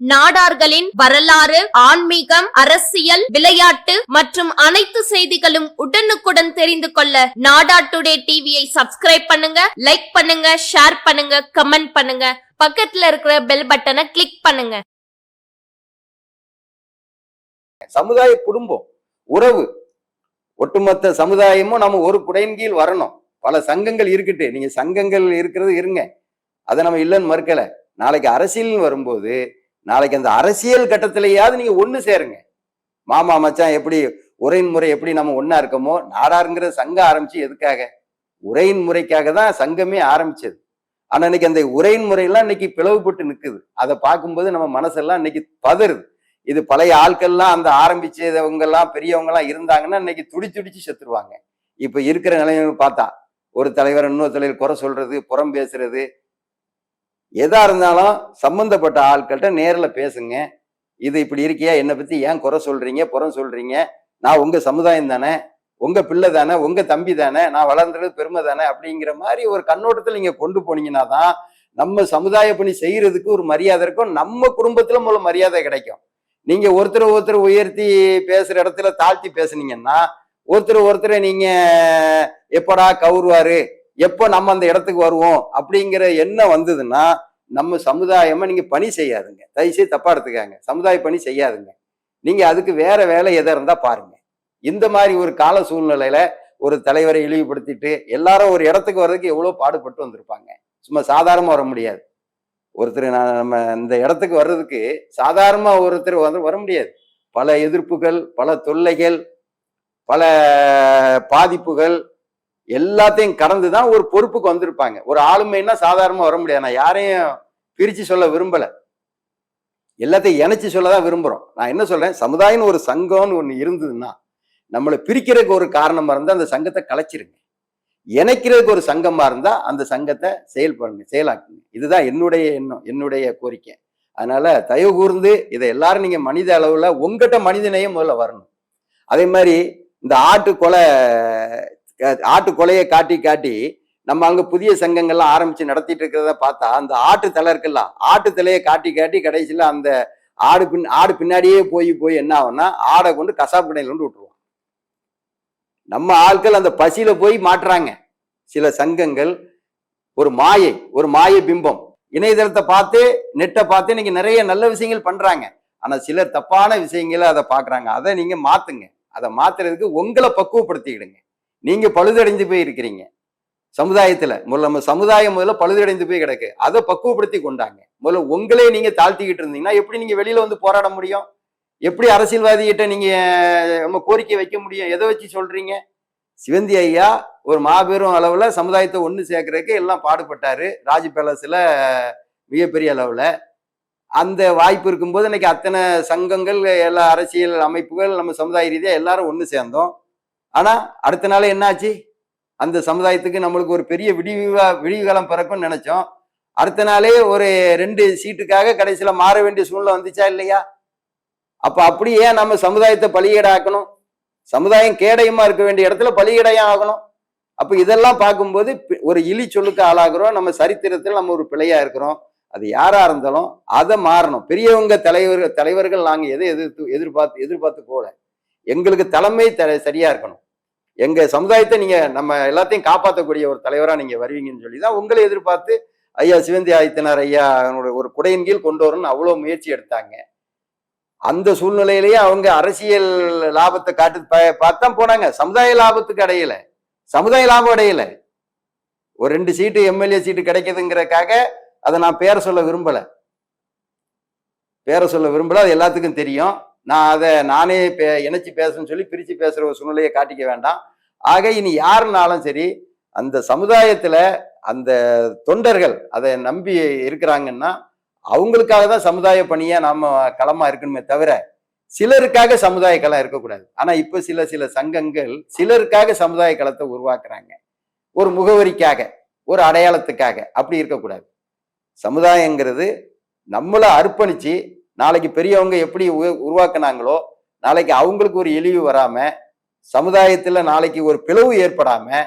நாடார்களின் வரலாறு ஆன்மீகம் அரசியல் விளையாட்டு மற்றும் அனைத்து செய்திகளும் உடனுக்குடன் தெரிந்து கொள்ள நாடா டுடே டிவியை சப்ஸ்கிரைப் பண்ணுங்க லைக் பண்ணுங்க ஷேர் பண்ணுங்க கமெண்ட் பண்ணுங்க. பக்கத்துல இருக்கிற பெல் பட்டனை கிளிக் பண்ணுங்க. சமுதாய குடும்பம் உறவு. ஒட்டுமொத்த சமுதாயமும் நம்ம ஒரு குடையின் கீழ் வரணும். பல சங்கங்கள் இருக்கட்டு. நீங்க சங்கங்கள் இருக்கிறது இருங்க. அதை நம்ம இல்லைன்னு மறுக்கல. நாளைக்கு அரசியல் வரும்போது நாளைக்கு அந்த அரசியல் கட்டத்திலேயாவது நீங்க ஒன்று சேருங்க. மாமா மச்சான் எப்படி உரையின் முறை எப்படி நம்ம ஒன்றா இருக்கோமோ நாடாருங்கிற சங்கம் ஆரம்பிச்சு எதுக்காக? உரையின் முறைக்காக தான் சங்கமே ஆரம்பிச்சது. ஆனா இன்னைக்கு அந்த உரையின் முறையெல்லாம் இன்னைக்கு பிளவுபட்டு நிக்குது. அதை பார்க்கும்போது நம்ம மனசெல்லாம் இன்னைக்கு பதறுது. இது பழைய ஆட்கள்லாம் அந்த ஆரம்பிச்சவங்க எல்லாம் பெரியவங்க எல்லாம் இருந்தாங்கன்னா இன்னைக்கு துடி துடிச்சு செத்துருவாங்க. இப்ப இருக்கிற நிலைமை பார்த்தா ஒரு தலைவர் இன்னொரு தலைவர் குறை சொல்றது புறம் பேசுறது எதா இருந்தாலும் சம்பந்தப்பட்ட ஆட்கள்கிட்ட நேரில் பேசுங்க. இது இப்படி இருக்கியா? என்னை பத்தி ஏன் குறை சொல்றீங்க? புறம் சொல்றீங்க? நான் உங்க சமுதாயம் தானே? உங்க பிள்ளை தானே? உங்க தம்பி தானே? நான் வளர்ந்தது பெருமை தானே? அப்படிங்கிற மாதிரி ஒரு கண்ணோட்டத்தில் நீங்க கொண்டு போனீங்கன்னா தான் நம்ம சமுதாய பணி செய்யறதுக்கு ஒரு மரியாதை இருக்கும். நம்ம குடும்பத்துல மூல மரியாதை கிடைக்கும். நீங்க ஒருத்தர் ஒருத்தர் உயர்த்தி பேசுற இடத்துல தாழ்த்தி பேசுனீங்கன்னா ஒருத்தர் ஒருத்தரை நீங்க எப்படா கவுருவாரு? எப்போ நம்ம அந்த இடத்துக்கு வருவோம் அப்படிங்கிற எண்ணம் வந்ததுன்னா நம்ம சமுதாயமா நீங்க பணி செய்யாதுங்க. தயவுசெய்து தப்பா எடுத்துக்காங்க. சமுதாய பணி செய்யாதுங்க. நீங்க அதுக்கு வேற வேலை எதை இருந்தா பாருங்க. இந்த மாதிரி ஒரு கால சூழ்நிலையில ஒரு தலைவரை இழிவுபடுத்திட்டு எல்லாரும் ஒரு இடத்துக்கு வர்றதுக்கு எவ்வளவு பாடுபட்டு வந்திருப்பாங்க. சும்மா சாதாரணமா வர முடியாது. ஒருத்தர் நான் நம்ம இந்த இடத்துக்கு வர்றதுக்கு சாதாரணமா ஒருத்தர் வந்து வர முடியாது. பல எதிர்ப்புகள் பல தொல்லைகள் பல பாதிப்புகள் எல்லாத்தையும் கடந்து தான் ஒரு பொறுப்புக்கு வந்திருப்பாங்க. ஒரு ஆளுமைன்னா சாதாரணமாக வர முடியாது. நான் யாரையும் பிரித்து சொல்ல விரும்பல. எல்லாத்தையும் இணைச்சி சொல்ல தான் விரும்புறோம். நான் என்ன சொல்கிறேன் சமுதாயம்னு ஒரு சங்கம்னு ஒன்று இருந்ததுன்னா நம்மளை பிரிக்கிறதுக்கு ஒரு காரணமா இருந்தால் அந்த சங்கத்தை கலைச்சிருங்க. இணைக்கிறதுக்கு ஒரு சங்கமாக இருந்தால் அந்த சங்கத்தை செயல்படுங்க செயலாக்குங்க. இதுதான் என்னுடைய எண்ணம் என்னுடைய கோரிக்கை. அதனால தயவு கூர்ந்து இதை எல்லாரும் நீங்கள் மனித அளவில் உங்ககிட்ட மனிதனையும் முதல்ல வரணும். அதே மாதிரி இந்த ஆட்டு கொலை ஆட்டு கொலையை காட்டி காட்டி நம்ம அங்க புதிய சங்கங்கள்லாம் ஆரம்பிச்சு நடத்திட்டு இருக்கிறத பார்த்தா அந்த ஆட்டு தலை இருக்குல்ல ஆட்டு தலையை காட்டி காட்டி கடைசியில அந்த ஆடு பின் ஆடு பின்னாடியே போய் போய் என்ன ஆகும்னா ஆடை கொண்டு கசாப்பு கடையில் கொண்டு விட்டுருவோம். நம்ம ஆட்கள் அந்த பசியில போய் மாட்டுறாங்க. சில சங்கங்கள் ஒரு மாயை ஒரு மாய பிம்பம். இணையதளத்தை பார்த்து நெட்டை பார்த்து இன்னைக்கு நிறைய நல்ல விஷயங்கள் பண்றாங்க. ஆனா சிலர் தப்பான விஷயங்களை அதை பாக்குறாங்க அதை நீங்க மாத்துங்க. அதை மாத்துறதுக்கு உங்களை பக்குவப்படுத்திக்கிடுங்க. நீங்க பழுதடைந்து போய் இருக்கிறீங்க. சமுதாயத்துல முதல்ல நம்ம சமுதாயம் முதல்ல பழுதடைந்து போய் கிடக்கு. அதை பக்குவப்படுத்தி கொண்டாங்க. முதல்ல உங்களே நீங்க தாழ்த்திக்கிட்டு இருந்தீங்கன்னா எப்படி நீங்க வெளியில வந்து போராட முடியும்? எப்படி அரசியல்வாதிகிட்ட நீங்க நம்ம கோரிக்கை வைக்க முடியும்? எதை வச்சு சொல்றீங்க? சிவந்தி ஐயா ஒரு மாபெரும் அளவுல சமுதாயத்தை ஒன்று சேர்க்கறதுக்கு எல்லாம் பாடுபட்டாரு. ராஜ் பேலஸ்ல மிகப்பெரிய அளவுல. அந்த வாய்ப்பு இருக்கும்போது இன்னைக்கு அத்தனை சங்கங்கள் எல்லா அரசியல் அமைப்புகள் நம்ம சமுதாய ரீதியாக எல்லாரும் ஒன்று சேர்ந்தோம். ஆனா அடுத்த நாள் என்னாச்சு? அந்த சமுதாயத்துக்கு நம்மளுக்கு ஒரு பெரிய விடிவா விடிவுகாலம் பிறக்கும்னு நினைச்சோம். அடுத்த நாளே ஒரு ரெண்டு சீட்டுக்காக கடைசியில் மாற வேண்டிய சூழ்நிலை வந்துச்சா இல்லையா? அப்ப அப்படியே நம்ம சமுதாயத்தை பலியீடாக்கணும் சமுதாயம் கேடயமா இருக்க வேண்டிய இடத்துல பலியீடையும் ஆகணும். அப்ப இதெல்லாம் பார்க்கும்போது பி- ஒரு இழி சொல்லுக்கு ஆளாகிறோம். நம்ம சரித்திரத்தில் நம்ம ஒரு பிழையா இருக்கிறோம். அது யாரா இருந்தாலும் அதை மாறணும். பெரியவங்க தலைவர் தலைவர்கள் நாங்கள் எதை எதிர்த்து எதிர்பார்த்து எதிர்பார்த்து போல எங்களுக்கு தலைமை த- சரியா இருக்கணும். எங்க சமுதாயத்தை நீங்க நம்ம எல்லாத்தையும் காப்பாற்றக்கூடிய ஒரு தலைவரா நீங்க வருவீங்கன்னு சொல்லி தான் உங்களை எதிர்பார்த்து ஐயா சிவந்தி ஆதித்தனார் ஐயா அவனுடைய ஒரு குடையின் கீழ் கொண்டு வரணும்னு அவ்வளோ முயற்சி எடுத்தாங்க. அந்த சூழ்நிலையிலேயே அவங்க அரசியல் லாபத்தை காட்டு பா- போனாங்க. சமுதாய லாபத்துக்கு அடையல. சமுதாய லாபம் அடையல. ஒரு ரெண்டு சீட்டு எம்எல்ஏ சீட்டு கிடைக்குதுங்கிறக்காக அதை நான் பேர சொல்ல விரும்பல. பேர சொல்ல விரும்பல அது எல்லாத்துக்கும் தெரியும். நான் அதை நானே பே இணைச்சி பேசணும்னு சொல்லி பிரித்து பேசுகிற ஒரு சூழ்நிலையை காட்டிக்க வேண்டாம். ஆக இனி யாருனாலும் சரி அந்த சமுதாயத்தில் அந்த தொண்டர்கள் அதை நம்பி இருக்கிறாங்கன்னா அவங்களுக்காக தான் சமுதாய பணியாக நாம் களமாக இருக்கணுமே தவிர சிலருக்காக சமுதாய களம் இருக்கக்கூடாது. ஆனால் இப்போ சில சில சங்கங்கள் சிலருக்காக சமுதாய களத்தை உருவாக்குறாங்க. ஒரு முகவரிக்காக ஒரு அடையாளத்துக்காக அப்படி இருக்கக்கூடாது. சமுதாயங்கிறது நம்மளை அர்ப்பணித்து நாளைக்கு பெரியவங்க எப்படி உ- உருவாக்குனாங்களோ நாளைக்கு அவங்களுக்கு ஒரு இழிவு வராம சமுதாயத்துல நாளைக்கு ஒரு பிளவு ஏற்படாம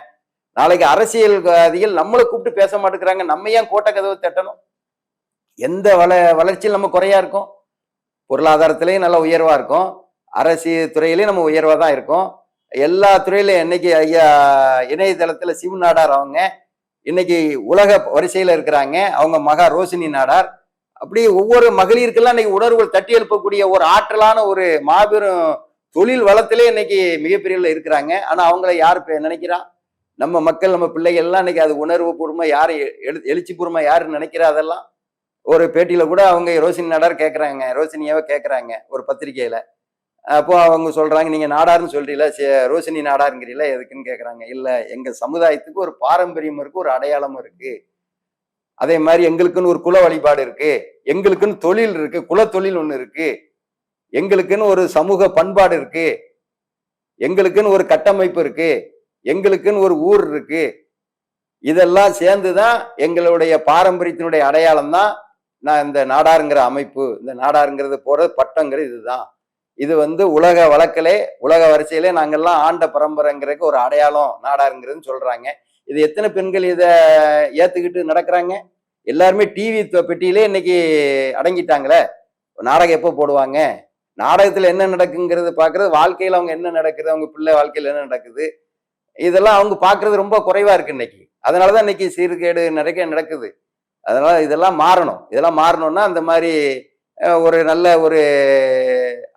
நாளைக்கு அரசியல்வாதிகள் நம்மளை கூப்பிட்டு பேச மாட்டேங்கிறாங்க நம்ம ஏன் கோட்டை கதவை தட்டணும்? எந்த வள வளர்ச்சியில் நம்ம குறையா இருக்கும்? பொருளாதாரத்திலையும் நல்லா உயர்வா இருக்கும். அரசு துறையிலையும் நம்ம உயர்வா தான் இருக்கும். எல்லா துறையிலையும் இன்னைக்கு ஐயா இணையதளத்துல சிவ நாடார் அவங்க இன்னைக்கு உலக வரிசையில இருக்கிறாங்க. அவங்க மகா ரோசினி நாடார். அப்படி ஒவ்வொரு மகளிருக்கெல்லாம் இன்னைக்கு உணர்வுகள் தட்டி எழுப்பக்கூடிய ஒரு ஆற்றலான ஒரு மாபெரும் தொழில் வளத்திலே இன்னைக்கு மிகப்பெரியவில் இருக்கிறாங்க. ஆனால் அவங்கள யார் இப்ப நினைக்கிறா? நம்ம மக்கள் நம்ம பிள்ளைகள் எல்லாம் இன்னைக்கு அது உணர்வு பூர்வமாக யார் எழு எழுச்சி பூர்வமா நினைக்கிறா அதெல்லாம்? ஒரு பேட்டியில் கூட அவங்க ரோசினி நாடார் கேட்குறாங்க ரோசினியாவை கேட்குறாங்க ஒரு பத்திரிக்கையில் அப்போ அவங்க சொல்கிறாங்க நீங்கள் நாடார்னு சொல்றீல ரோசினி நாடாருங்கிறீங்களா எதுக்குன்னு கேட்குறாங்க இல்லை எங்கள் சமுதாயத்துக்கு ஒரு பாரம்பரியம் இருக்கு ஒரு அடையாளமும் இருக்குது அதே மாதிரி எங்களுக்குன்னு ஒரு குல வழிபாடு இருக்கு. எங்களுக்குன்னு தொழில் இருக்கு. குல தொழில் ஒண்ணு இருக்கு. எங்களுக்குன்னு ஒரு சமூக பண்பாடு இருக்கு. எங்களுக்குன்னு ஒரு கட்டமைப்பு இருக்கு. எங்களுக்குன்னு ஒரு ஊர் இருக்கு. இதெல்லாம் சேர்ந்து தான் எங்களுடைய பாரம்பரியத்தினுடைய அடையாளம் தான் நான் இந்த நாடாருங்கிற அமைப்பு இந்த நாடாருங்கிறது போகிற பட்டங்கிறது இதுதான். இது வந்து உலக வழக்கிலே உலக வரிசையிலே நாங்கெல்லாம் ஆண்ட பரம்பரைங்கிறதுக்கு ஒரு அடையாளம் நாடாருங்கிறதுன்னு சொல்றாங்க. இது எத்தனை பெண்கள் இதை ஏத்துக்கிட்டு நடக்கிறாங்க? எல்லாருமே டிவி பெட்டியிலே இன்னைக்கு அடங்கிட்டாங்களே. நாடகம் எப்போ போடுவாங்க? நாடகத்தில் என்ன நடக்குங்கிறது பார்க்குறது வாழ்க்கையில் அவங்க என்ன நடக்குது அவங்க பிள்ளை வாழ்க்கையில் என்ன நடக்குது இதெல்லாம் அவங்க பார்க்குறது ரொம்ப குறைவாக இருக்குது இன்னைக்கு. அதனாலதான் இன்னைக்கு சீர்கேடு நிறைய நடக்குது. அதனால் இதெல்லாம் மாறணும். இதெல்லாம் மாறணும்னா அந்த மாதிரி ஒரு நல்ல ஒரு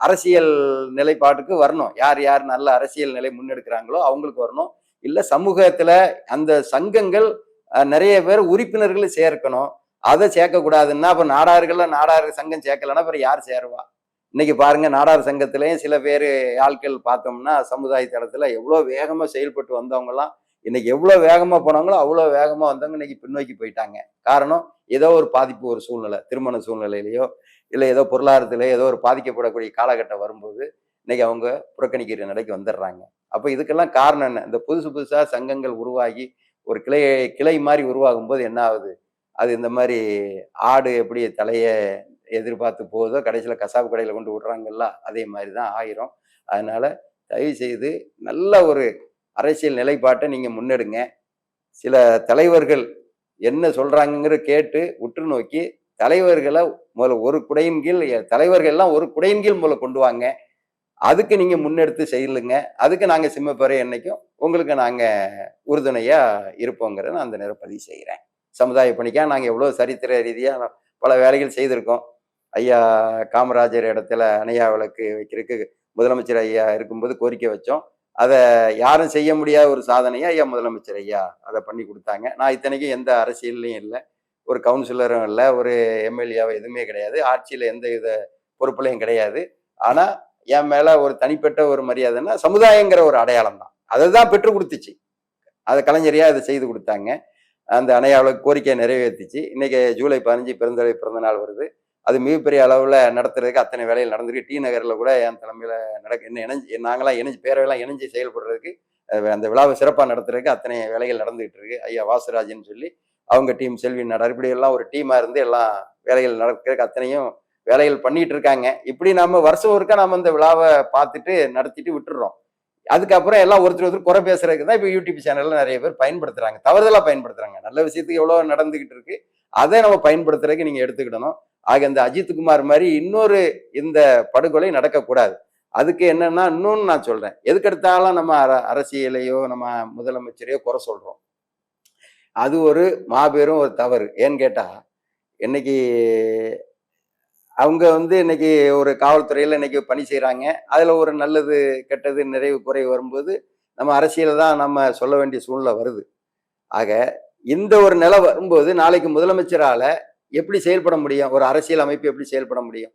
அரசியல் நிலைப்பாட்டுக்கு வரணும். யார் யார் நல்ல அரசியல் நிலை முன்னெடுக்கிறாங்களோ அவங்களுக்கு வரணும். இல்லை சமூகத்தில் அந்த சங்கங்கள் நிறைய பேர் உறுப்பினர்களை சேர்க்கணும். அதை சேர்க்கக்கூடாதுன்னா அப்போ நாடார்கள்ல நாடார் சங்கம் சேர்க்கலன்னா அப்புறம் யார் சேருவா? இன்னைக்கு பாருங்க நாடார் சங்கத்திலையும் சில பேர் ஆட்கள் பார்த்தோம்னா சமுதாய தளத்தில் எவ்வளோ வேகமாக செயல்பட்டு வந்தவங்கலாம் இன்னைக்கு எவ்வளோ வேகமாக போனாங்களோ அவ்வளோ வேகமாக வந்தவங்க இன்னைக்கு பின்னோக்கி போயிட்டாங்க. காரணம் ஏதோ ஒரு பாதிப்பு ஒரு சூழ்நிலை திருமண சூழ்நிலையிலையோ இல்லை ஏதோ பொருளாதாரத்திலே ஏதோ ஒரு பாதிக்கப்படக்கூடிய காலகட்டம் வரும்போது இன்னைக்கு அவங்க புறக்கணிக்கிற நிலைக்கு வந்துடுறாங்க. அப்போ இதுக்கெல்லாம் காரணம் என்ன? இந்த புதுசு புதுசாக சங்கங்கள் உருவாகி ஒரு கிளை கிளை மாதிரி உருவாகும் போது என்ன ஆகுது? அது இந்த மாதிரி ஆடு எப்படி தலையை எதிர்பார்த்து போகுதோ கடைசியில் கசாப்பு கடையில் கொண்டு விடுறாங்கல்ல அதே மாதிரி தான் ஆயிரும். அதனால் தயவு செய்து நல்ல ஒரு அரசியல் நிலைப்பாட்டை நீங்கள் முன்னெடுங்க. சில தலைவர்கள் என்ன சொல்கிறாங்கிற கேட்டு உற்று நோக்கி தலைவர்களை முதல்ல ஒரு குடையின் கீழ் தலைவர்கள்லாம் ஒரு குடையின் கீழ் முதல்ல கொண்டு வாங்க. அதுக்கு நீங்க முன்னெடுத்து செய்யலுங்க அதுக்கு நாங்க சிம்மப்பறை என்னைக்கும் உங்களுக்கு நாங்க உறுதுணையா இருப்போங்கிறத நான் அந்த நேரம் பதிவு செய்கிறேன் சமுதாய பணிக்காக நாங்கள் எவ்வளோ சரித்திர ரீதியாக பல வேலைகள் செய்திருக்கோம். ஐயா காமராஜர் இடத்துல அணையா விளக்கு வைக்கிறதுக்கு முதலமைச்சர் ஐயா இருக்கும்போது கோரிக்கை வச்சோம். அதை யாரும் செய்ய முடியாத ஒரு சாதனையா ஐயா முதலமைச்சர் ஐயா அதை பண்ணி கொடுத்தாங்க. நான் இத்தனைக்கும் எந்த அரசியல்லையும் இல்லை. ஒரு கவுன்சிலரும் இல்லை. ஒரு எம்எல்ஏவோ எதுவுமே கிடையாது. ஆட்சியில் எந்த வித பொறுப்புலையும் கிடையாது. ஆனால் என் மேலே ஒரு தனிப்பட்ட ஒரு மரியாதைன்னா சமுதாயங்கிற ஒரு அடையாளம் தான் அதை தான் பெற்று கொடுத்துச்சு. அதை கலைஞரியாக இதை செய்து கொடுத்தாங்க. அந்த அணையாவில் கோரிக்கையை நிறைவேற்றிச்சு. இன்னைக்கு ஜூலை பதினஞ்சு பிறந்தலை பிறந்த நாள் வருது. அது மிகப்பெரிய அளவில் நடத்துறதுக்கு அத்தனை வேலையில் நடந்திருக்கு. டி நகரில் கூட என் தலைமையில் நடக்க என்ன இணைஞ்சு நாங்களாம் இணைஞ்சு பேரவையெல்லாம் இணைஞ்சு செயல்படுறதுக்கு அந்த விழாவை சிறப்பாக நடத்துறதுக்கு அத்தனை வேலைகள் நடந்துகிட்டு இருக்கு. ஐயா வாசுராஜன் சொல்லி அவங்க டீம் செல்வி நடர் இப்படியெல்லாம் ஒரு டீமாக இருந்து எல்லாம் வேலைகள் நடக்கிறதுக்கு அத்தனையும் வேலைகள் பண்ணிட்டு இருக்காங்க இப்படி நம்ம வருஷம் ஒருக்கா நம்ம இந்த விழாவை பார்த்துட்டு நடத்திட்டு விட்டுடுறோம் அதுக்கப்புறம் எல்லாம் ஒருத்தர் ஒருத்தர் குறை பேசுறதுக்கு தான் இப்போ யூடியூப் சேனல்ல நிறைய பேர் பயன்படுத்துறாங்க. தவறுதலாக பயன்படுத்துறாங்க. நல்ல விஷயத்துக்கு எவ்வளோ நடந்துகிட்டு இருக்கு. அதை நம்ம பயன்படுத்துறதுக்கு நீங்க எடுத்துக்கிடணும். ஆக இந்த அஜித்குமார் மாதிரி இன்னொரு இந்த படுகொலை நடக்கக்கூடாது. அதுக்கு என்னன்னா இன்னொன்னு நான் சொல்றேன். எதுக்கெடுத்தாலும் நம்ம அர- அரசியலையோ நம்ம முதலமைச்சரையோ குறை சொல்றோம். அது ஒரு மாபெரும் ஒரு தவறு. ஏன்னு கேட்டா இன்னைக்கு அவங்க வந்து இன்னைக்கு ஒரு காவல்துறையில் இன்னைக்கு பணி செய்கிறாங்க அதில் ஒரு நல்லது கெட்டது நிறைவு குறை வரும்போது நம்ம அரசியல் தான் நம்ம சொல்ல வேண்டிய சூழ்நிலை வருது. ஆக இந்த ஒரு நிலை வரும்போது நாளைக்கு முதலமைச்சரால் எப்படி செயல்பட முடியும்? ஒரு அரசியல் அமைப்பு எப்படி செயல்பட முடியும்?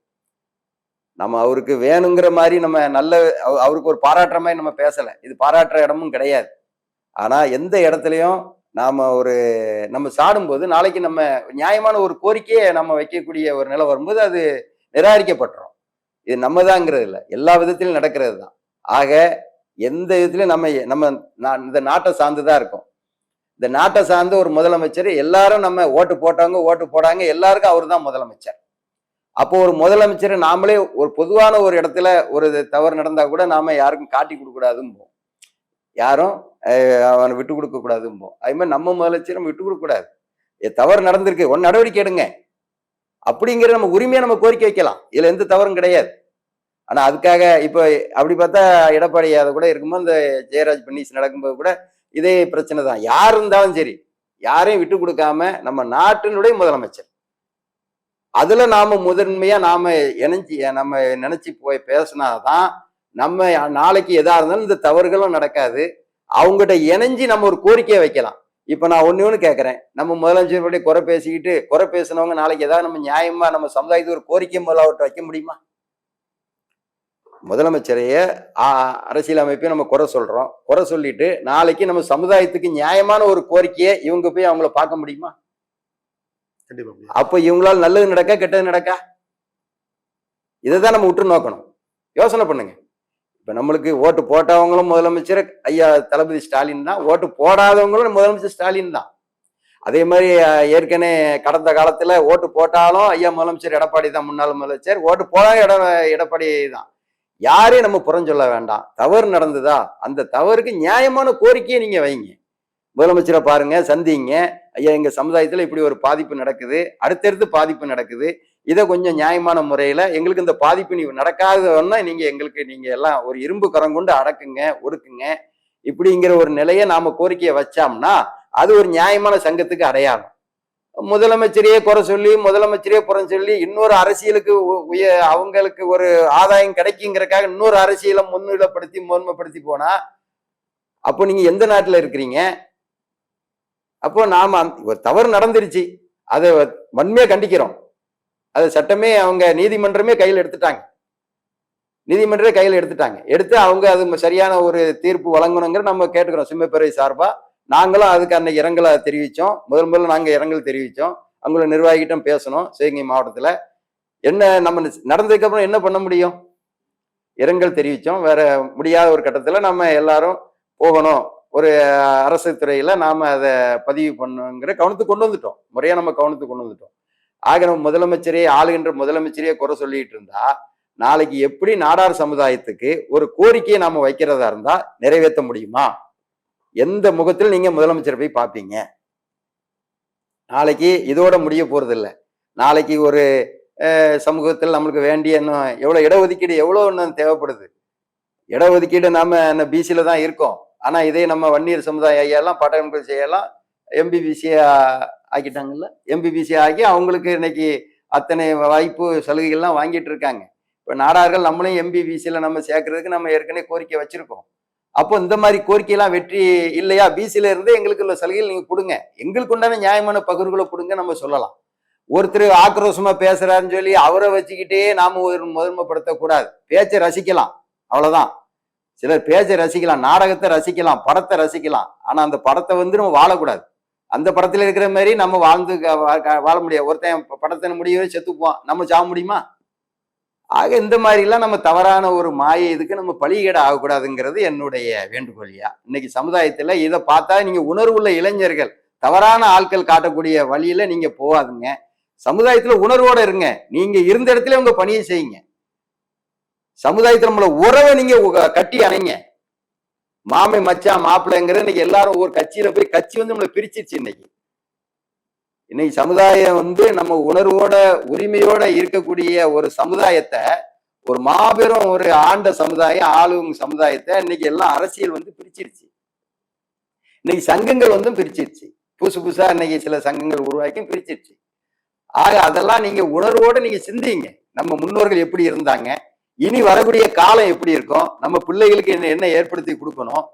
நம்ம அவருக்கு வேணுங்கிற மாதிரி நம்ம நல்ல அவ- அவருக்கு ஒரு பாராட்டுற மாதிரி நம்ம பேசலை. இது பாராட்டுற இடமும் கிடையாது. ஆனால் எந்த இடத்துலையும் நாம ஒரு நம்ம சாடும்போது நாளைக்கு நம்ம நியாயமான ஒரு கோரிக்கையை நம்ம வைக்கக்கூடிய ஒரு நிலை வரும்போது அது நிராகரிக்கப்பட்டுரும். இது நம்ம தாங்கிறது இல்லை. எல்லா விதத்திலும் நடக்கிறது தான். ஆக எந்த விதத்திலையும் நம்ம நம்ம இந்த நாட்டை சார்ந்து தான் இருக்கும். இந்த நாட்டை சார்ந்த ஒரு முதலமைச்சர் எல்லாரும் நம்ம ஓட்டு போட்டவங்க ஓட்டு போடாங்க எல்லாருக்கும் அவர் தான் முதலமைச்சர். அப்போ ஒரு முதலமைச்சர் நாமளே ஒரு பொதுவான ஒரு இடத்துல ஒரு தவறு நடந்தா கூட நாம யாருக்கும் காட்டி கொடுக்க கூடாதும்போம். யாரும் அவனை விட்டு கொடுக்க கூடாதும்போம் மாதிரி நம்ம முதலமைச்சரும் விட்டு கொடுக்க கூடாது. ஏ, தவறு நடந்திருக்கு. ஒன் நடவடிக்கை எடுங்க. அப்படிங்கிற நம்ம உரிமையை நம்ம கோரிக்கை வைக்கலாம். இதுல எந்த தவறும் கிடையாது. ஆனா அதுக்காக இப்போ அப்படி பார்த்தா எடப்பாடி அதை கூட இருக்கும்போது இந்த ஜெயராஜ் பன்னீஸ் நடக்கும்போது கூட இதே பிரச்சனை தான். யார் இருந்தாலும் சரி யாரையும் விட்டு கொடுக்காம நம்ம நாட்டினுடைய முதலமைச்சர். அதுல நாம முதன்மையா நாம இணைஞ்சி நம்ம நினைச்சு போய் பேசினாதான் நம்ம நாளைக்கு எதா இருந்தாலும் இந்த தவறுகளும் நடக்காது. அவங்ககிட்ட இணைஞ்சு நம்ம ஒரு கோரிக்கையை வைக்கலாம். இப்ப நான் ஒண்ணு ஒண்ணு கேட்கறேன் நம்ம முதலமைச்சருடைய குறை பேசிக்கிட்டு குறை பேசினவங்க நாளைக்கு ஏதாவது நம்ம நியாயமா நம்ம சமுதாயத்துக்கு ஒரு கோரிக்கை முதல்ல அவர்கிட்ட வைக்க முடியுமா? முதலமைச்சரைய ஆ- அரசியல் அமைப்பையும் நம்ம குறை சொல்றோம். குறை சொல்லிட்டு நாளைக்கு நம்ம சமுதாயத்துக்கு நியாயமான ஒரு கோரிக்கையை இவங்க போய் அவங்கள பார்க்க முடியுமா. அப்ப இவங்களால நல்லது நடக்கா கெட்டது நடக்கா? இதை தான் நம்ம உற்று நோக்கணும். யோசனை பண்ணுங்க. இப்ப நம்மளுக்கு ஓட்டு போட்டவங்களும் முதலமைச்சர் ஐயா தளபதி ஸ்டாலின் தான். ஓட்டு போடாதவங்களும் முதலமைச்சர் ஸ்டாலின் தான். அதே மாதிரி ஏற்கனவே கடந்த காலத்துல ஓட்டு போட்டாலும் ஐயா முதலமைச்சர் எடப்பாடி தான் முன்னாள் முதலமைச்சர். ஓட்டு போடாத எட எடப்பாடி தான். யாரையும் நம்ம புறஞ்சொல்ல வேண்டாம். தவறு நடந்ததா? அந்த தவறுக்கு நியாயமான கோரிக்கையை நீங்க வைங்க. முதலமைச்சரை பாருங்க சந்திங்க. ஐயா எங்க சமுதாயத்துல இப்படி ஒரு பாதிப்பு நடக்குது. அடுத்தடுத்து பாதிப்பு நடக்குது. இதை கொஞ்சம் நியாயமான முறையில் எங்களுக்கு இந்த பாதிப்பு நீ நடக்காதவன்னா நீங்கள் எங்களுக்கு நீங்கள் எல்லாம் ஒரு இரும்பு கரம் கொண்டு அடக்குங்க ஒடுக்குங்க. இப்படிங்கிற ஒரு நிலையை நாம் கோரிக்கையை வச்சோம்னா அது ஒரு நியாயமான சங்கத்துக்கு அடையாளம். முதலமைச்சரையே குறை சொல்லி முதலமைச்சரையே புறம் சொல்லி இன்னொரு அரசியலுக்கு உ- உய அவங்களுக்கு ஒரு ஆதாயம் கிடைக்குங்கிறக்காக இன்னொரு அரசியலை முன்னிலைப்படுத்தி முன்மைப்படுத்தி போனா அப்போ நீங்க எந்த நாட்டில் இருக்கிறீங்க? அப்போ நாம ஒரு தவறு நடந்துருச்சு. அதை வன்மையாக கண்டிக்கிறோம். அது சட்டமே அவங்க நீதிமன்றமே கையில் எடுத்துட்டாங்க. நீதிமன்றமே கையில் எடுத்துட்டாங்க. எடுத்து அவங்க அது சரியான ஒரு தீர்ப்பு வழங்கணுங்கிற நம்ம கேட்டுக்கிறோம். சிம்மப்பேரவை சார்பாக நாங்களும் அதுக்கு அன்னைக்கு இரங்கலை தெரிவித்தோம். முதல் முதல்ல நாங்கள் இரங்கல் தெரிவித்தோம். அவங்கள நிர்வாகிகிட்டும் பேசணும். சிவகங்கை மாவட்டத்தில். என்ன நம்ம நடந்ததுக்கப்புறம் என்ன பண்ண முடியும்? இரங்கல் தெரிவித்தோம். வேற முடியாத ஒரு கட்டத்தில் நம்ம எல்லாரும் போகணும். ஒரு அரசு துறையில் நாம் அதை பதிவு பண்ணுங்கிற கவனத்துக்கு கொண்டு வந்துட்டோம். முறையாக நம்ம கவனத்துக்கு கொண்டு வந்துட்டோம். ஆக நம்ம முதலமைச்சரே ஆளுகின்ற முதலமைச்சரையே குறை சொல்லிட்டு இருந்தா நாளைக்கு எப்படி நாடார் சமுதாயத்துக்கு ஒரு கோரிக்கையை நாம வைக்கிறதா இருந்தா நிறைவேற்ற முடியுமா? எந்த முகத்தில் நீங்க முதலமைச்சர் போய் பார்ப்பீங்க? நாளைக்கு இதோட முடிய போறது இல்லை நாளைக்கு ஒரு சமூகத்தில் நம்மளுக்கு வேண்டிய இன்னும் எவ்வளோ இடஒதுக்கீடு எவ்வளோ இன்னும் தேவைப்படுது? இடஒதுக்கீடு நாம பிசியில தான் இருக்கோம். ஆனால் இதே நம்ம வன்னியர் சமுதாய ஐயாலாம் பட்டங்கள் செய்யலாம் எம்பிபிசி ஆக்கிட்டாங்கல்ல? எம்பிபிசி ஆகி அவங்களுக்கு இன்னைக்கு அத்தனை வாய்ப்பு சலுகைகள்லாம் வாங்கிட்டு இருக்காங்க. இப்போ நாடார்கள் நம்மளையும் எம்பிபிசியில் நம்ம சேர்க்கறதுக்கு நம்ம ஏற்கனவே கோரிக்கை வச்சிருக்கோம். அப்போ இந்த மாதிரி கோரிக்கையெல்லாம் வெற்றி இல்லையா? பிசியில இருந்து எங்களுக்கு உள்ள சலுகைகள் நீங்க கொடுங்க. எங்களுக்கு உண்டான நியாயமான பகிர்வுகளை கொடுங்க நம்ம சொல்லலாம். ஒருத்தர் ஆக்ரோஷமா பேசுறாருன்னு சொல்லி அவரை வச்சுக்கிட்டே நாம ஒரு முதன்மைப்படுத்தக்கூடாது பேச்சை ரசிக்கலாம். அவ்வளவுதான். சிலர் பேச்சை ரசிக்கலாம். நாடகத்தை ரசிக்கலாம். படத்தை ரசிக்கலாம். ஆனா அந்த படத்தை வந்து நம்ம வாழக்கூடாது. அந்த படத்துல இருக்கிற மாதிரி நம்ம வாழ்ந்து வாழ முடியாது. ஒருத்தன் ப- படத்தை முடியவே செத்துப்போம் நம்ம சாக முடியுமா? ஆக இந்த மாதிரிலாம் நம்ம தவறான ஒரு மாய இதுக்கு நம்ம பலிகேடு ஆகக்கூடாதுங்கிறது என்னுடைய வேண்டுகோளியா இன்னைக்கு சமுதாயத்துல இதை பார்த்தா நீங்க உணர்வுள்ள இளைஞர்கள் தவறான ஆட்கள் காட்டக்கூடிய வழியில நீங்க போகாதுங்க. சமுதாயத்துல உணர்வோட இருங்க. நீங்க இருந்த இடத்துல உங்க பணியை செய்யுங்க. சமுதாயத்துல நம்மள உறவை நீங்க கட்டி அணைங்க. மாமை மச்சான் மாப்பிள்ளைங்கிற இன்னைக்கு எல்லாரும் ஒரு கட்சியில போய் கட்சி வந்து நம்மளை பிரிச்சிருச்சு இன்னைக்கு. இன்னைக்கு சமுதாயம் வந்து நம்ம உணர்வோட உரிமையோட இருக்கக்கூடிய ஒரு சமுதாயத்தை ஒரு மாபெரும் ஒரு ஆண்ட சமுதாயம் ஆளும் சமுதாயத்தை இன்னைக்கு எல்லாம் அரசியல் வந்து பிரிச்சிருச்சு. இன்னைக்கு சங்கங்கள் வந்து பிரிச்சிருச்சு. புதுசு புதுசா இன்னைக்கு சில சங்கங்கள் உருவாக்கி பிரிச்சிருச்சு. ஆக அதெல்லாம் நீங்க உணர்வோட நீங்க சிந்திங்க. நம்ம முன்னோர்கள் எப்படி இருந்தாங்க? இனி வரக்கூடிய காலம் எப்படி இருக்கும்? நம்ம பிள்ளைகளுக்கு என்ன என்ன ஏற்படுத்தி கொடுக்கணும்?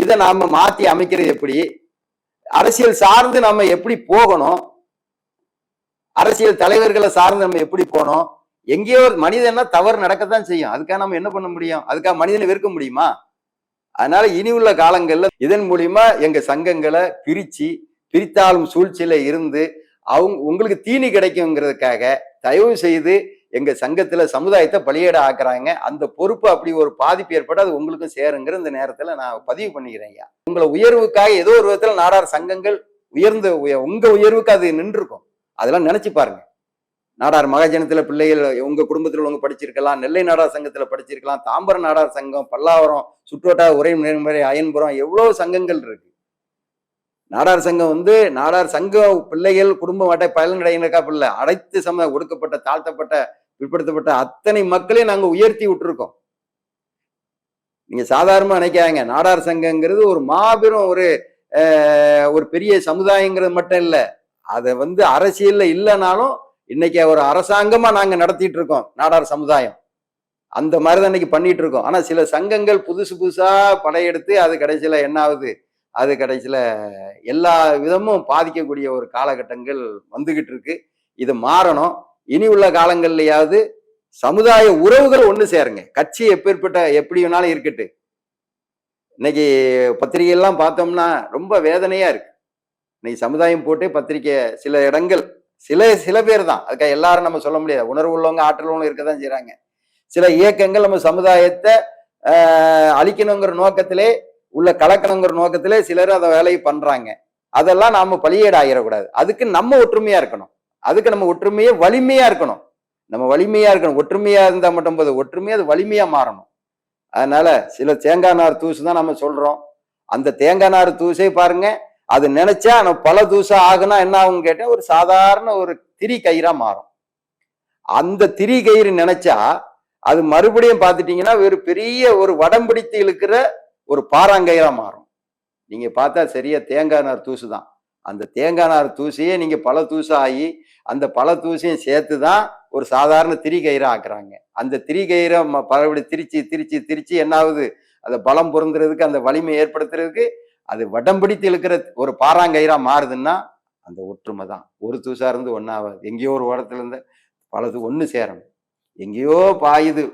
இதை நாம மாத்தி அமைக்கிறது எப்படி? அரசியல் சார்ந்து நம்ம எப்படி போகணும்? அரசியல் தலைவர்களை சார்ந்து நம்ம எப்படி போகணும்? எங்கேயோ ஒரு மனிதன்னா தவறு நடக்கத்தான் செய்யும். அதுக்காக நம்ம என்ன பண்ண முடியும்? அதுக்காக மனிதனை வெறுக்க முடியுமா? அதனால இனி உள்ள காலங்கள்ல இதன் மூலியமா எங்க சங்கங்களை பிரிச்சு பிரித்தாளும் சூழ்ச்சியில இருந்து அவங்க உங்களுக்கு தீனி கிடைக்குங்கிறதுக்காக தயவு செய்து எங்க சங்கத்துல சமுதாயத்தை பலியேட ஆக்குறாங்க. அந்த பொறுப்பு அப்படி ஒரு பாதிப்பு ஏற்பட்டு அது உங்களுக்கும் சேருங்கிற இந்த நேரத்துல நான் பதிவு பண்ணிக்கிறேன் ஐயா. உங்களை உயர்வுக்காக ஏதோ ஒரு விதத்துல நாடார் சங்கங்கள் உயர்ந்த உய- உங்க உயர்வுக்கு அது நின்றுருக்கும். அதெல்லாம் நினைச்சு பாருங்க. நாடார் மகாஜனத்துல பிள்ளைகள் உங்க குடும்பத்தில் உள்ளவங்க படிச்சிருக்கலாம் நெல்லை நாடார் சங்கத்துல படிச்சிருக்கலாம் தாம்பரம் நாடார் சங்கம் பல்லாவரம் சுற்றோட்டா உரை நேர்முறை அயன்புரம் எவ்வளவு சங்கங்கள் இருக்கு. நாடார் சங்கம் வந்து நாடார் சங்க பிள்ளைகள் குடும்பம் அட்டை பலனடைகிறக்கா பிள்ளை. அனைத்து சம ஒடுக்கப்பட்ட தாழ்த்தப்பட்ட பிற்படுத்தப்பட்ட அத்தனை மக்களையும் நாங்கள் உயர்த்தி விட்டுருக்கோம். நீங்க சாதாரணமா நினைக்காங்க நாடார் சங்கங்கிறது ஒரு மாபெரும் ஒரு ஒரு பெரிய சமுதாயங்கிறது மட்டும் இல்லை. அதை வந்து அரசியல்ல இல்லைனாலும் இன்னைக்கு ஒரு அரசாங்கமா நாங்க நடத்திட்டு இருக்கோம் நாடார் சமுதாயம். அந்த மாதிரி தான் இன்னைக்கு பண்ணிட்டு இருக்கோம் ஆனா சில சங்கங்கள் புதுசு புதுசா படையெடுத்து அது கடைசியில என்ன ஆகுது? அது கடைசியில எல்லா விதமும் பாதிக்கக்கூடிய ஒரு காலகட்டங்கள் வந்துகிட்டு இருக்கு இது மாறணும். இனி உள்ள காலங்கள்லயாவது சமுதாய உறவுகள் ஒன்று சேருங்க. கட்சி எப்பேற்பட்ட எப்படி வேணாலும் இருக்கட்டு. இன்னைக்கு பத்திரிகையெல்லாம் பார்த்தோம்னா ரொம்ப வேதனையா இருக்கு. இன்னைக்கு சமுதாயம் போட்டு பத்திரிக்கை சில இடங்கள் சில சில பேர் தான். அதுக்காக எல்லாரும் நம்ம சொல்ல முடியாது. உணர்வு உள்ளவங்க ஆற்றல் உள்ளவங்க இருக்க தான் செய்கிறாங்க சில இயக்கங்கள் நம்ம சமுதாயத்தை அழிக்கணுங்கிற நோக்கத்திலே உள்ள கலக்கணுங்கிற நோக்கத்திலே சிலர் அதை வேலையை பண்றாங்க. அதெல்லாம் நாம பழியேடு ஆகிடக்கூடாது அதுக்கு நம்ம ஒற்றுமையா இருக்கணும். அதுக்கு நம்ம ஒற்றுமையே வலிமையா இருக்கணும். நம்ம வலிமையா இருக்கணும். ஒற்றுமையா இருந்தா மட்டும் போது ஒற்றுமையா அது வலிமையா மாறணும். அதனால சில தேங்காய் நார் தூசு தான் நம்ம சொல்றோம். அந்த தேங்காய் நார் தூசே பாருங்க. அது நினைச்சா நம்ம பல தூசா ஆகுனா என்ன ஆகும் கேட்டால் ஒரு சாதாரண ஒரு திரி கயிறா மாறும். அந்த திரி கயிறு நினைச்சா அது மறுபடியும் பார்த்துட்டீங்கன்னா ஒரு பெரிய ஒரு வடம் பிடித்து இழுக்கிற ஒரு பாறாங்கயிறா மாறும். நீங்க பார்த்தா சரியா தேங்காய் நார் தூசு தான். அந்த தேங்காய் நார் தூசியே நீங்கள் பல தூசு ஆகி அந்த பல தூசையும் சேர்த்து தான் ஒரு சாதாரண திரி கயிறை ஆக்குறாங்க. அந்த திரி கயிறை ம- பலபடி திரிச்சு திரிச்சு திரிச்சு என்ன ஆகுது அதை பலம் பொருந்துறதுக்கு அந்த வலிமை ஏற்படுத்துறதுக்கு அது வடம் பிடித்து இழுக்கிற ஒரு பாறாங்கயிறாக மாறுதுன்னா அந்த ஒற்றுமை தான். ஒரு தூசா இருந்து ஒன்னாவது. எங்கேயோ ஒரு இடத்துல இருந்து பலது ஒன்று சேரணும். எங்கேயோ பாயுது.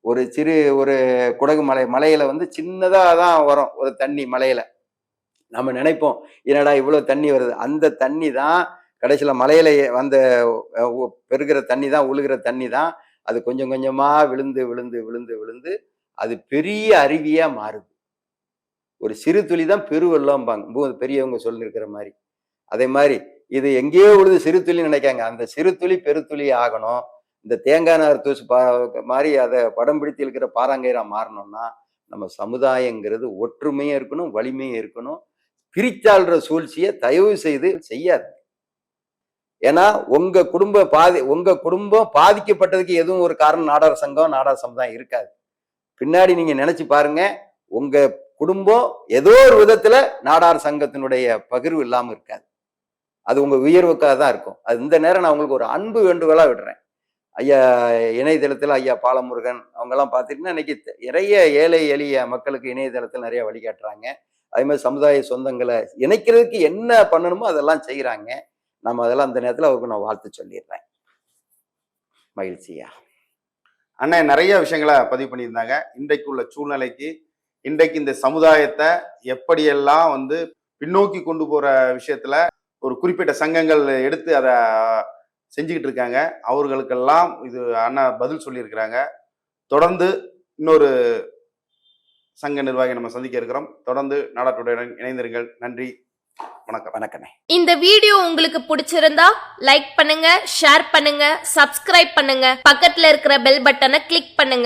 ஒரு சிறு ஒரு குடகு மலை மலையில் வந்து சின்னதாக தான் வரும். ஒரு தண்ணி மலையில். நம்ம நினைப்போம் என்னடா இவ்வளோ தண்ணி வருது? அந்த தண்ணி தான் கடைசியில் மலையில வந்த பெருகிற தண்ணி தான் உழுகிற தண்ணி தான். அது கொஞ்சம் கொஞ்சமாக விழுந்து விழுந்து விழுந்து விழுந்து அது பெரிய அருவியாக மாறுது. ஒரு சிறு துளி தான் பெருவெள்ளம்பாங்க. பெரியவங்க சொல்லியிருக்கிற மாதிரி. அதே மாதிரி இது எங்கேயோ விழுது சிறு துளி நினைக்காங்க. அந்த சிறு துளி பெருத்துளி ஆகணும். இந்த தேங்காய் நார் தூசு பா மாதிரி அதை படம் பிடித்து இருக்கிற பாறாங்கயிறா மாறணும்னா நம்ம சமுதாயங்கிறது ஒற்றுமையும் இருக்கணும் வலிமையும் இருக்கணும். பிரிச்சாள்ற சூழ்ச்சியை தயவு செய்து செய்யாது ஏன்னா உங்க குடும்ப பாதி உங்க குடும்பம் பாதிக்கப்பட்டதுக்கு எதுவும் ஒரு காரணம் நாடார் சங்கம் நாடார் சமுதாயம் இருக்காது. பின்னாடி நீங்க நினைச்சு பாருங்க உங்க குடும்பம் ஏதோ ஒரு விதத்துல நாடார் சங்கத்தினுடைய பகிர்வு இல்லாம இருக்காது. அது உங்க உயர்வுக்காக தான் இருக்கும். அது இந்த நேரம் நான் உங்களுக்கு ஒரு அன்பு வேண்டுகோளா விடுறேன். ஐயா இணையதளத்தில் ஐயா பாலமுருகன் அவங்கெல்லாம் பார்த்துட்டிங்கன்னா இன்னைக்கு த- நிறைய ஏழை எளிய மக்களுக்கு இணையதளத்தில் நிறைய வழிகாட்டுறாங்க அதே மாதிரி சமுதாய சொந்தங்களை இணைக்கிறதுக்கு என்ன பண்ணணுமோ அதெல்லாம் செய்கிறாங்க நம்ம அதெல்லாம் அந்த நேரத்தில் அவருக்கு நான் வாழ்த்து சொல்லிடுறேன். மகிழ்ச்சியா? அண்ணன் நிறைய விஷயங்களை பதிவு பண்ணியிருந்தாங்க. இன்றைக்கு உள்ள சூழ்நிலைக்கு இன்றைக்கு இந்த சமுதாயத்தை எப்படியெல்லாம் வந்து பின்னோக்கி கொண்டு போகிற விஷயத்துல ஒரு குறிப்பிட்ட சங்கங்கள் எடுத்து அதை செஞ்சுக்கிட்டு இருக்காங்க. அவர்களுக்கெல்லாம் இது அண்ணா பதில் சொல்லியிருக்கிறாங்க. தொடர்ந்து இன்னொரு சங்க நிர்வாகி நம்ம சந்திக்க இருக்கிறோம். தொடர்ந்து நாடாட்டுடன் இணைந்திருங்கள். நன்றி. வணக்கம். வணக்கண்ணே இந்த வீடியோ உங்களுக்கு பிடிச்சிருந்தா லைக் பண்ணுங்க ஷேர் பண்ணுங்க சப்ஸ்கிரைப் பண்ணுங்க. பக்கத்துல இருக்கிற பெல் பட்டனை கிளிக் பண்ணுங்க.